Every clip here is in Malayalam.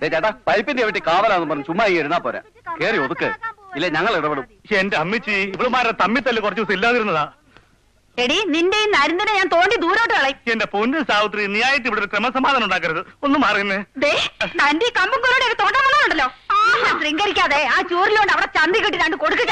ചേട്ടാ പൈപ്പിന്റെ വെട്ടി കാവലാന്ന് പറഞ്ഞു ചുമ്മാ ഈ എഴുന്നാ പോരാ. കേറി ഒതുക്ക്. ഇല്ല ഞങ്ങൾ ഇടപെടും. എന്റെ അമ്മച്ചി ഇവളുമാരുടെ തമ്മിത്തല്ല് കുറച്ച് ദിവസം ഇല്ലാതിരുന്നതാ. എടി നിന്റെ നരുന്നിനെ ഞാൻ തോണ്ടി ദൂരോട്ട് കളയും. എന്റെ പൊന്ന് സാവിത്രി നീ ആയിട്ട് ഇവിടെ ഒരു ക്രമസമാധാനം ഉണ്ടാക്കരുത്. ഒന്ന് മാറുന്നേ തന്റെ കമ്പും കൂടെ ഒരു തോട്ടം വന്നതുണ്ടല്ലോ ശൃംഗരിക്കാതെ ആ ചൂരിലോണ്ട് അവിടെ ചന്തി കെട്ടി രണ്ട് കൊടുക്ക്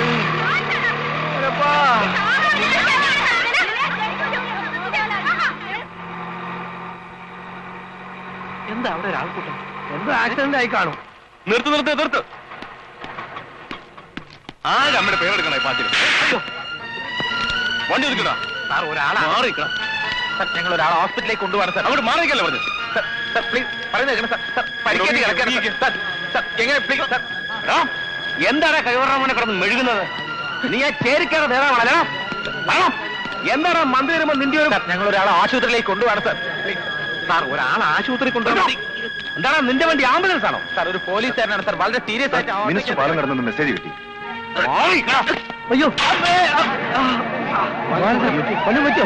ഈ ആഹാരം. എന്താ അവിടെ ഒരാൾക്കൂട്ടം എന്തോ ആക്സിഡന്റ് ആയി കാണും. നിർത്ത് നിർത്ത് നിർത്ത്. ആര് അമ്മയുടെ പേരെടുക്കണേ പാട്ടിന് വണ്ടി ഒതുക്കടാ സാർ ഒരാളെ. മാറിക്കണം ഞങ്ങൾ ഒരാളെ ഹോസ്പിറ്റലിലേക്ക് കൊണ്ടുപോകാൻ സാർ. അങ്ങോട്ട് മാറിക്കല്ലേ പറഞ്ഞു? സാർ സാർ പ്ലീസ് പറയുന്നത് കേൾക്കണം സാർ. സാർ പരിക്കേറ്റ് കിടക്കണം സാർ. സാർ സാർ എങ്ങനെ പ്ലീസ് സാർ? എന്താണ് കൈവറമോനെ കിടന്ന് മെഴുകുന്നത്? നീ ആ ചേരിക്കാരെ നേതാവാണല്ലോ? വേണം എന്താണ് മന്ത്രി വരുമ്പോ നിന്റെ ഒരു സാർ ഞങ്ങൾ ഒരാളെ ആശുപത്രിയിലേക്ക് കൊണ്ടുപോകണം സാർ. സാർ ഒരാളെ ആശുപത്രി കൊണ്ടുപോകാൻ എന്താണ് നിന്റെ വണ്ടി ആംബുലൻസ് ആണോ? സാർ ഒരു പോലീസുകാരനാണ്. സാർ വളരെ സീരിയസ് ആയിട്ട് മിനിസ്റ്റർ പാലം കിടന്നു മെസ്സേജ് കിട്ടി. അയ്യോ. കൊല്ലം പറ്റോ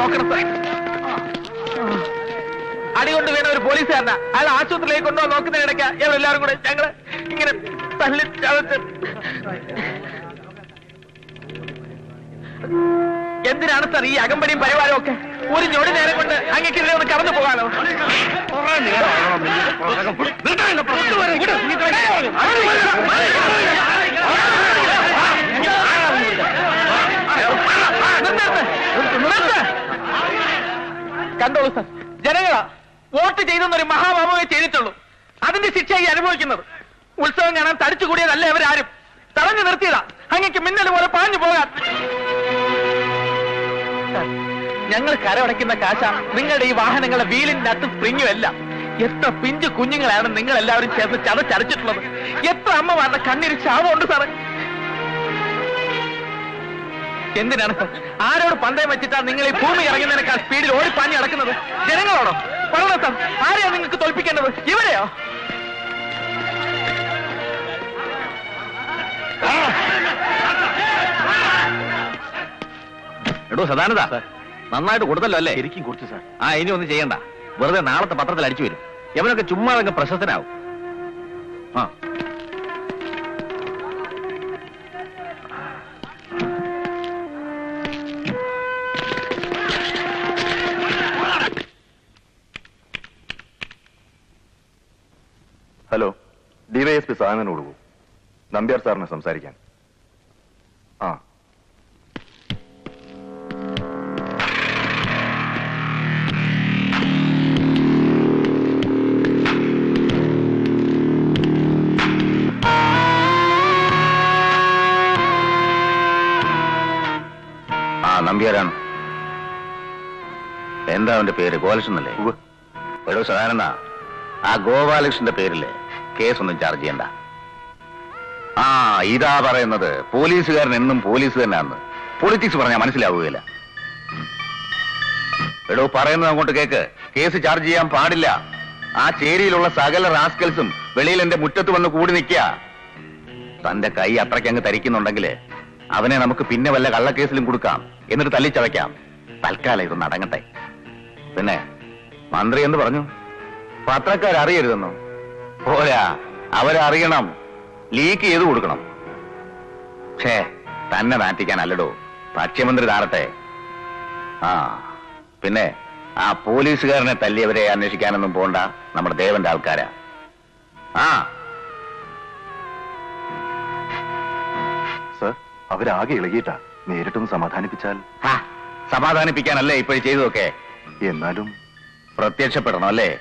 നോക്കണം സാർ അടി കൊണ്ട് വീണ ഒരു പോലീസുകാരനാ അയാൾ ആശുപത്രിയിലേക്ക് കൊണ്ടുപോകാൻ നോക്കുന്നതിനിടയ്ക്ക് ഇവരെല്ലാരും കൂടെ ഞങ്ങൾ ഇങ്ങനെ തള്ളി ചതച്ച് എന്തിനാണ് സാർ ഈ അകമ്പടിയും പരിവാരവും ഒക്കെ ഒരു ഞൊടി നേരം കൊണ്ട് അങ്ങേക്കെതിരെ ഒന്ന് കടന്നു പോകാനോ കണ്ടോളൂ സാർ ജനങ്ങളാ വോട്ട് ചെയ്തെന്നൊരു മഹാഭാവമേ ചെയ്തിട്ടുള്ളൂ. അതിന്റെ ശിക്ഷയായി അനുഭവിക്കുന്നത്. ഉത്സവം കാണാൻ തടിച്ചു കൂടിയതല്ല ഇവരാരും. തടഞ്ഞു നിർത്തിയതാ. അങ്ങക്ക് മിന്നൽ പോലെ പാഞ്ഞു പോകാൻ. ഞങ്ങൾ കരമടയ്ക്കുന്ന കാശ നിങ്ങളുടെ ഈ വാഹനങ്ങളെ വീലിന്റെ അത്ത് സ്പ്രിങ്ങും എല്ലാം എത്ര പിഞ്ചു കുഞ്ഞുങ്ങളാണ് നിങ്ങൾ എല്ലാവരും ചേർന്ന് ചതച്ചരച്ചിട്ടുള്ളത്. എത്ര അമ്മമാരുടെ കണ്ണിന് ശാപമുണ്ട് സാറേ. എന്തിനാണ്? ആരോട് പന്തയം വെച്ചിട്ടാണ് നിങ്ങൾ ഈ ഭൂമി ഇറങ്ങുന്നതിനേക്കാൾ സ്പീഡിൽ ഓടി ഓടിപ്പാഞ്ഞ് നടക്കുന്നത്? ജനങ്ങളോടോ പറയണോ സാർ. ആരെയാ നിങ്ങൾക്ക് തോൽപ്പിക്കേണ്ടത്? ഇവരെയോ എടോ സദാനന്ദ നന്നായിട്ട് കൊടുത്തല്ലോ അല്ലേ? ശരിക്കും കുറിച്ച് സാർ. ആ ഇനി ഒന്നും ചെയ്യണ്ട. വെറുതെ നാളത്തെ പത്രത്തിൽ അടിച്ചു വരും. എവനൊക്കെ ചുമ്മാ അങ്ങ് പ്രശസ്തനാവും. ആ. ഹലോ ഡിവൈഎസ്പി സാധനം കൊടുക്കൂ നമ്പ്യാർ സാറിന് സംസാരിക്കാൻ. ആ. ആ നമ്പ്യാരാണ്. എന്താ അവന്റെ പേര്? ഗോലകൃഷ്ണനല്ലേ എടോ സാധാരണ ആ ഗോപാലകൃഷ്ണന്റെ പേരില്ലേ? കേസൊന്നും ചാർജ് ചെയ്യണ്ട. ആ ഇതാ പറയുന്നത്. പോലീസുകാരൻ എന്നും പോലീസ് തന്നെയാന്ന്. പൊളിറ്റിക്സ് പറഞ്ഞാൽ മനസ്സിലാവുകയില്ല. എടോ പറയുന്നത് അങ്ങോട്ട് കേക്ക്. കേസ് ചാർജ് ചെയ്യാൻ പാടില്ല. ആ ചേരിയിലുള്ള സകല റാസ്കൽസും വെളിയിൽ എന്റെ മുറ്റത്ത് വന്ന് കൂടി നിൽക്കുക തന്റെ കൈ അത്രയ്ക്ക് അങ്ങ് തരിക്കുന്നുണ്ടെങ്കിൽ അവനെ നമുക്ക് പിന്നെ വല്ല കള്ളക്കേസിലും കൊടുക്കാം. എന്നിട്ട് തല്ലിച്ചവയ്ക്കാം തൽക്കാലം ഇതൊന്ന് അടങ്ങട്ടെ. പിന്നെ മന്ത്രി എന്ന് പറഞ്ഞു? പത്രക്കാർ അറിയരുതെന്നോ പോരാ അവരറിയണം. ലീക്ക് ചെയ്ത് കൊടുക്കണം. ഛേ തന്നെ നാറ്റിക്കാനല്ലടോ. ഭക്ഷ്യമന്ത്രി താറട്ടെ. ആ പിന്നെ ആ പോലീസുകാരനെ തല്ലിയവരെ അന്വേഷിക്കാനൊന്നും പോണ്ട. നമ്മുടെ ദേവന്റെ ആൾക്കാരാ. ആ. സർ അവരാകെ ഇളകിയിട്ടാ. നേരിട്ടൊന്ന് സമാധാനിപ്പിച്ചാൽ. ഹാ, സമാധാനിപ്പിക്കാനല്ലേ ഇപ്പോഴും ചെയ്തതൊക്കെ? എന്നാലും പ്രത്യക്ഷപ്പെടണം അല്ലേ?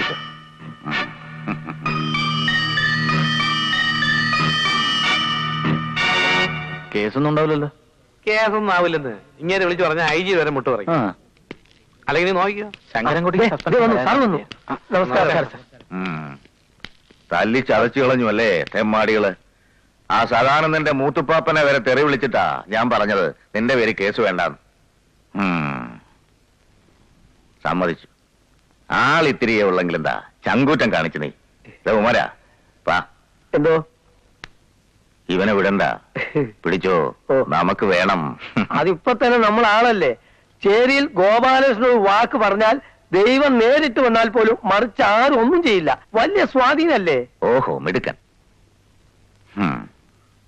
സർ. കേസൊന്നും ഉണ്ടാവില്ലല്ലോ. കേസൊന്നും ആവില്ലെന്ന് ഇങ്ങനെ വിളിച്ചു പറഞ്ഞ ഐ ജി വരെ മുട്ട് പറയും. അല്ലെങ്കിൽ ശങ്കരൻകുട്ടി നമസ്കാരം തല്ലി ചതച്ചു കളഞ്ഞു അല്ലേ തെമ്മാടികൾ? ആ സദാനന്ദന്റെ മൂത്തുപ്പാപ്പനെ വരെ തെറി വിളിച്ചിട്ടാ ഞാൻ പറഞ്ഞത്. നിന്റെ പേര് കേസ് വേണ്ടാന്ന്. സമ്മതിച്ചു. ആളിത്തിരിയെ ഉള്ളെങ്കിൽ എന്താ? ചങ്കൂറ്റം കാണിച്ചു നീ. ഉമരാ വാ. എന്തോ? ഇവനെ വിടണ്ട. പിടിച്ചോ? നമുക്ക് വേണം. അതിപ്പോ തന്നെ നമ്മൾ ആളല്ലേ ചേരിയിൽ ഗോപാലകൃഷ്ണ വാക്ക് പറഞ്ഞാൽ ദൈവം നേരിട്ട് വന്നാൽ പോലും മറിച്ച് ആരും ഒന്നും ചെയ്യില്ല. വലിയ സ്വാധീനല്ലേ? ഓഹോ മിടുക്കൻ.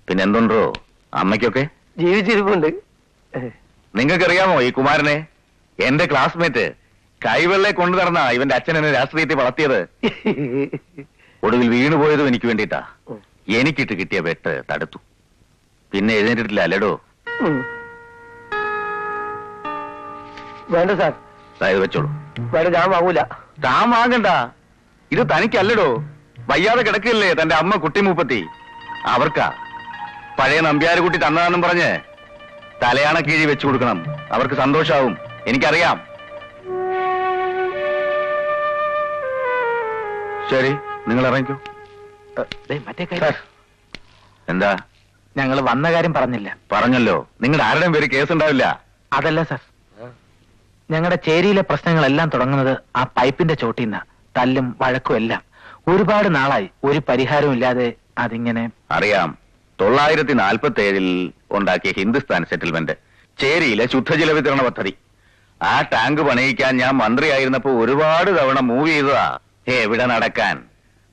പിന്നെന്തുണ്ടോ? അമ്മയ്ക്കൊക്കെ? ജീവിച്ചിരിപ്പുണ്ട്. നിങ്ങൾക്കറിയാമോ ഈ കുമാരനെ? എന്റെ ക്ലാസ്മേറ്റ് കൈവെള്ളെ കൊണ്ടു നടന്ന ഇവന്റെ അച്ഛൻ എന്നെ രാഷ്ട്രീയത്തിൽ വളർത്തിയത്. ഒടുവിൽ വീണുപോയതും എനിക്ക് വേണ്ടിയിട്ടാ. എനിക്കിട്ട് കിട്ടിയ വെട്ട് തടുത്തു. പിന്നെ എഴുന്നേറ്റിട്ടില്ല അല്ലേടോ? വേണ്ട സാർ. ഇത് വെച്ചോളൂ. വേണ്ട ഞാൻ വാങ്ങൂല. താൻ വാങ്ങണ്ട. ഇത് തനിക്കല്ലടോ. വയ്യാതെ കിടക്കില്ലേ തന്റെ അമ്മ കുട്ടി കുട്ടിമൂപ്പത്തി അവർക്കാ. പഴയ നമ്പ്യാരുകുട്ടി തന്നതാണെന്നും പറഞ്ഞ് തലയാണ കീഴി വെച്ചു കൊടുക്കണം. അവർക്ക് സന്തോഷാവും. എനിക്കറിയാം. ശരി നിങ്ങൾ ഇറങ്ങിക്കോ. എന്താ? ഞങ്ങൾ വന്ന കാര്യം പറഞ്ഞില്ല. പറഞ്ഞല്ലോ. നിങ്ങളുടെ ആരുടെയും പേര് കേസ് ഉണ്ടാവില്ല അതല്ല സർ. ഞങ്ങളുടെ ചേരിയിലെ പ്രശ്നങ്ങളെല്ലാം തുടങ്ങുന്നത് ആ പൈപ്പിന്റെ ചോട്ടിന്ന തല്ലും വഴക്കും എല്ലാം. ഒരുപാട് നാളായി. ഒരു പരിഹാരവും ഇല്ലാതെ അതിങ്ങനെ അറിയാം. തൊള്ളായിരത്തി നാൽപ്പത്തി ഏഴിൽ ഉണ്ടാക്കിയ ഹിന്ദുസ്ഥാൻ സെറ്റിൽമെന്റ് ചേരിയിലെ ശുദ്ധജല വിതരണ പദ്ധതി. ആ ടാങ്ക് പണിയിക്കാൻ ഞാൻ മന്ത്രിയായിരുന്നപ്പോ ഒരുപാട് തവണ മൂവ് ചെയ്തതാ. എവിടെ നടക്കാൻ.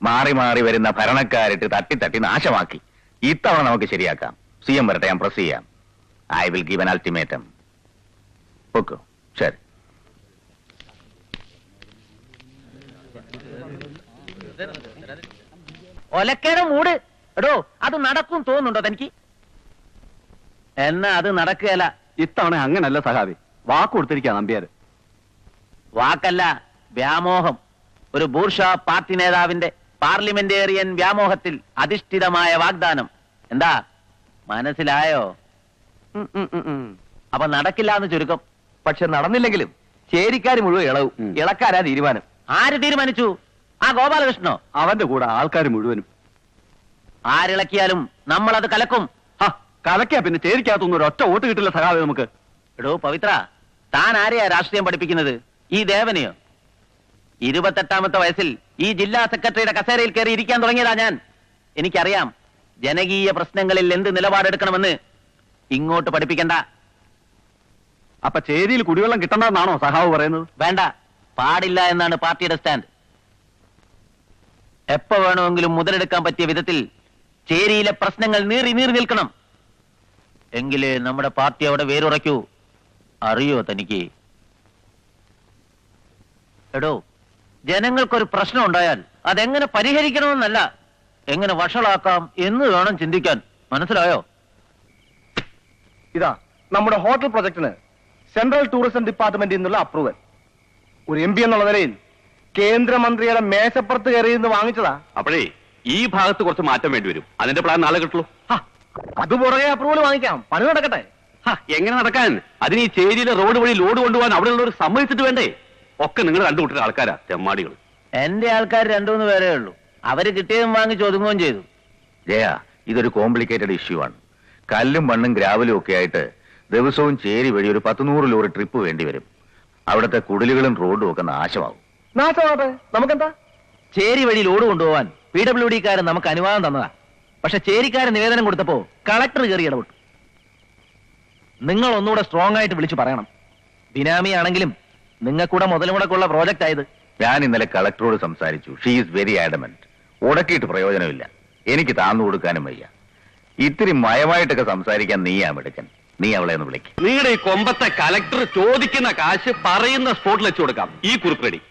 മാറി മാറി വരുന്ന ഭരണക്കാരിട്ട് തട്ടി തട്ടി നാശമാക്കി. ഇത്തവണ നമുക്ക് ശരിയാക്കാം. സി എം വരട്ടെ ഞാൻ പ്രസ് ചെയ്യാം. I will give an ultimatum okay ശരി. ഒലക്കേടെ മൂട്. എടോ അത് നടക്കും തോന്നുന്നുണ്ടോ തനിക്ക്? എന്നാ അത് നടക്കുകയല്ല. ഇത്തവണ അങ്ങനല്ല സഹാബി. വാക്ക് കൊടുത്തിരിക്കാ നമ്പ്യാര്. വാക്കല്ല വ്യാമോഹം. ഒരു ബൂർഷ പാർട്ടി നേതാവിന്റെ പാർലമെന്റേറിയൻ വ്യാമോഹത്തിൽ അധിഷ്ഠിതമായ വാഗ്ദാനം. എന്താ? മനസ്സിലായോ? അപ്പൊ നടക്കില്ല എന്ന് ചുരുക്കം. പക്ഷെ നടന്നില്ലെങ്കിലും ചേരിക്കാർ മുഴുവൻ ഇളവും. ഇളക്കാരാ തീരുമാനം. ആര് തീരുമാനിച്ചു? ആ ഗോപാലകൃഷ്ണോ അവന്റെ കൂടെ ആൾക്കാർ മുഴുവനും. ആരിളക്കിയാലും നമ്മൾ അത് കലക്കും. ഹ, കലക്കാ പിന്നെ ചേരിക്കകത്തൊന്നും ഒരു ഒറ്റ വോട്ട് കിട്ടില്ല സഹാബി നമുക്ക്. എടോ പവിത്ര താൻ ആരെയാ രാഷ്ട്രീയം പഠിപ്പിക്കുന്നത്? ഈ ദേവനെയോ? ഇരുപത്തെട്ടാമത്തെ വയസ്സിൽ ഈ ജില്ലാ സെക്രട്ടറിയുടെ കസേരയിൽ കയറി ഇരിക്കാൻ തുടങ്ങിയതാ ഞാൻ. എനിക്കറിയാം ജനകീയ പ്രശ്നങ്ങളിൽ എന്ത് നിലപാടെടുക്കണമെന്ന്. ഇങ്ങോട്ട് പഠിപ്പിക്കണ്ട. അപ്പൊ ചേരിയിൽ കുടിവെള്ളം കിട്ടണ്ടെന്നാണോ സഹാവ് പറയുന്നത്? വേണ്ട. പാടില്ല എന്നാണ് പാർട്ടിയുടെ സ്റ്റാൻഡ്. എപ്പോ വേണമെങ്കിലും മുതലെടുക്കാൻ പറ്റിയ വിധത്തിൽ ചേരിയിലെ പ്രശ്നങ്ങൾ നീറി നീറി നിൽക്കണം. എങ്കിലേ നമ്മുടെ പാർട്ടി അവിടെ വേരുറയ്ക്കൂ. അറിയോ തനിക്ക്? എടോ ജനങ്ങൾക്കൊരു പ്രശ്നം ഉണ്ടായാൽ അതെങ്ങനെ പരിഹരിക്കണമെന്നല്ല എങ്ങനെ വഷളാക്കാം എന്ന് വേണം ചിന്തിക്കാൻ. മനസ്സിലായോ? ഇതാ നമ്മുടെ ഹോട്ടൽ പ്രൊജക്ടിന് സെൻട്രൽ ടൂറിസം ഡിപ്പാർട്ട്മെന്റിൽ നിന്നുള്ള അപ്രൂവൽ. ഒരു എം പി എന്നുള്ള നിലയിൽ കേന്ദ്രമന്ത്രിയുടെ മേശപ്പുറത്ത് കയറി നിന്ന് വാങ്ങിച്ചതാ. അപ്പോഴേ ഈ ഭാഗത്ത് കുറച്ച് മാറ്റം വേണ്ടി വരും. അതിന്റെ പ്ലാൻ നാളെ കിട്ടുള്ളൂ. അത് പുറകെ അപ്രൂവൽ വാങ്ങിക്കാം. പണി നടക്കട്ടെ. ഹ, എങ്ങനെ നടക്കാൻ? അതിന് ഈ ചേരിയിലെ റോഡ് വഴി ലോഡ് കൊണ്ടുപോകാൻ അവിടെയുള്ളവർ സമ്മതിച്ചിട്ട് വേണ്ടേ? ഒക്കെ നിങ്ങൾ കണ്ടുകൂട്ടുന്ന ആൾക്കാരാ തെമ്മാടികൾ. എന്റെ ആൾക്കാർ രണ്ടു മൂന്ന് പേരേ ഉള്ളൂ. അവർ കിട്ടിയതും വാങ്ങി ഒതുങ്ങുകയും ചെയ്തു. ജയ ഇതൊരു കോംപ്ലിക്കേറ്റഡ് ഇഷ്യൂ ആണ്. കല്ലും മണ്ണും ഗ്രാവലും ഒക്കെ ആയിട്ട് ദിവസവും ചേരി വഴി ഒരു പത്ത് നൂറ് ലോറി ട്രിപ്പ് വേണ്ടി വരും. അവിടുത്തെ കുടിലുകളും റോഡും ഒക്കെ നാശമാവും. നമുക്കെന്താ? ചേരി വഴി ലോഡ് കൊണ്ടുപോവാൻ പി ഡബ്ല്യു ഡിക്കാരൻ നമുക്ക് അനുവാദം തന്നതാ. പക്ഷെ ചേരിക്കാരൻ നിവേദനം കൊടുത്തപ്പോ കളക്ടർ കയറി ഇടപെട്ടു. നിങ്ങൾ ഒന്നുകൂടെ സ്ട്രോങ് ആയിട്ട് വിളിച്ചു പറയണം. ബിനാമി ആണെങ്കിലും നിങ്ങൾക്കൂടെ മുതൽ മുടക്കുള്ള പ്രോജക്റ്റ് ആയത്? ഞാൻ ഇന്നലെ കളക്ടറോട് സംസാരിച്ചു. ഷീ ഈസ് വെരി ആഡമന്റ് ഉടക്കിയിട്ട് പ്രയോജനമില്ല. എനിക്ക് താന്നു കൊടുക്കാനും വയ്യ. ഇത്തിരി മയമായിട്ടൊക്കെ സംസാരിക്കാൻ നീയാ മിടുക്കൻ. നീ അവളെ ഒന്ന് വിളിക്കും. നീടെ ഈ കൊമ്പത്തെ കലക്ടർ ചോദിക്കുന്ന കാശ് പറയുന്ന സ്പോട്ടിൽ വെച്ച് കൊടുക്കാം. ഈ കുറിപ്പടി. Ready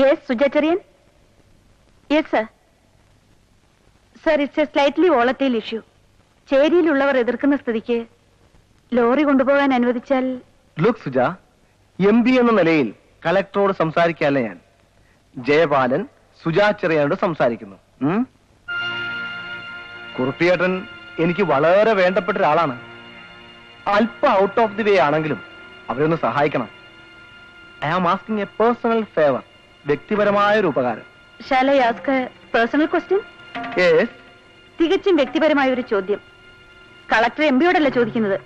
yes സുജാചെറിയൻ yes sir sir it's A slightly volatile issue ചേരിയിലുള്ളവർ എതിർക്കുന്ന സ്ഥിതിക്ക് ലോറി കൊണ്ടുപോകാൻ അനുവദിച്ചാൽ ലുക്ക് സുജ എം പി എന്ന നിലയിൽ കളക്ടറോട് സംസാരിക്കാല്ല ഞാൻ. ജയപാലൻ സുജാ സംസാരിക്കുന്നു? കുറുപ്പിയേട്ടൻ എനിക്ക് വളരെ വേണ്ടപ്പെട്ട ഒരാളാണ്. അല്പം ഔട്ട് ഓഫ് ദി വേ ആണെങ്കിലും അവരൊന്ന് സഹായിക്കണം. I am asking a personal favour വ്യക്തിപരമായ ഒരു ഉപകാരം ആസ്ക് പേഴ്സണൽ ക്വസ്റ്റ്യൻ. തികച്ചും വ്യക്തിപരമായ ഒരു ചോദ്യം. കളക്ടർ എം പിയോടല്ല ചോദിക്കുന്നത്?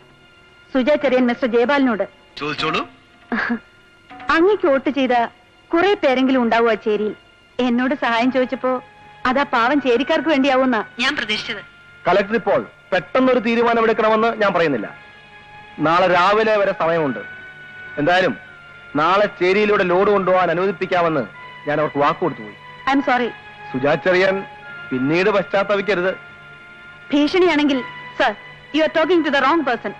സുജാ ചെറിയൻ മിസ്റ്റർ ജയപാലിനോട്. ചോദിച്ചോളൂ. അങ്ങക്ക് വോട്ട് ചെയ്ത കുറെ പേരെങ്കിലും ഉണ്ടാവും ആ ചേരിയിൽ. എന്നോട് സഹായം ചോദിച്ചപ്പോ അതാ പാവം ചേരിക്കാർക്ക് വേണ്ടിയാവുന്ന ഞാൻ പ്രതീക്ഷിച്ചത്. കളക്ടർ ഇപ്പോൾ പെട്ടെന്നൊരു തീരുമാനമെടുക്കണമെന്ന് ഞാൻ പറയുന്നില്ല. നാളെ രാവിലെ വരെ സമയമുണ്ട്. എന്തായാലും നാളെ ചേരിയിലൂടെ ലോഡ് കൊണ്ടുപോകാൻ അനുവദിപ്പിക്കാമെന്ന് ഞാൻ അവർക്ക് വാക്ക് കൊടുത്തുപോയി ഐ എം സോറി സുജാചെറിയാൻ പിന്നീട് പശ്ചാത്തപിക്കരുത്. ഭീഷണിയാണെങ്കിൽ sir you are talking to the wrong person